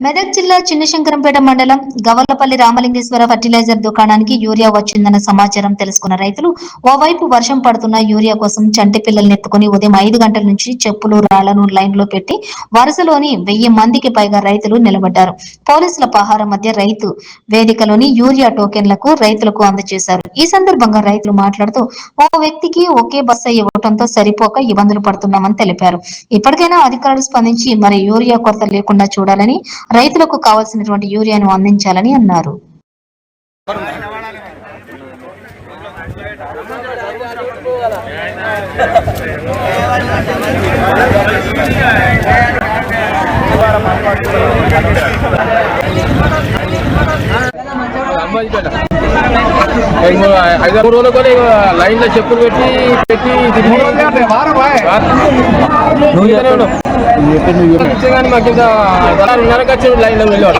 మెదక్ జిల్లా చిన్నశంకరంపేట మండలం గవలపల్లి రామలింగేశ్వర ఫర్టిలైజర్ దుకాణానికి యూరియా వచ్చిందన్న సమాచారం తెలుసుకున్న రైతులు ఓవైపు వర్షం పడుతున్న యూరియా కోసం చంటి పిల్లల్ని ఎత్తుకుని ఉదయం ఐదు గంటల నుంచి చెప్పులు రాళ్ళను లైన్లో పెట్టి వరుసలోని వెయ్యి మందికి పైగా రైతులు నిలబడ్డారు. పోలీసుల పహార మధ్య రైతు వేదికలోని యూరియా టోకెన్లకు రైతులకు అందజేశారు. ఈ సందర్భంగా రైతులు మాట్లాడుతూ ఓ వ్యక్తికి ఒకే బస్సు ఇవ్వడంతో సరిపోక ఇబ్బందులు పడుతున్నామని తెలిపారు. ఇప్పటికైనా అధికారులు స్పందించి మరి యూరియా కొరత లేకుండా చూడాలని రైతులకు కావాల్సినటువంటి యూరియాను అందించాలని అన్నారు. అమ్మాయి ఐదు ఆరు రోజులు కూడా ఇక లైన్లో చెప్పులు పెట్టి పెట్టి కానీ మాకు వచ్చి లైన్లో వెళ్ళాడు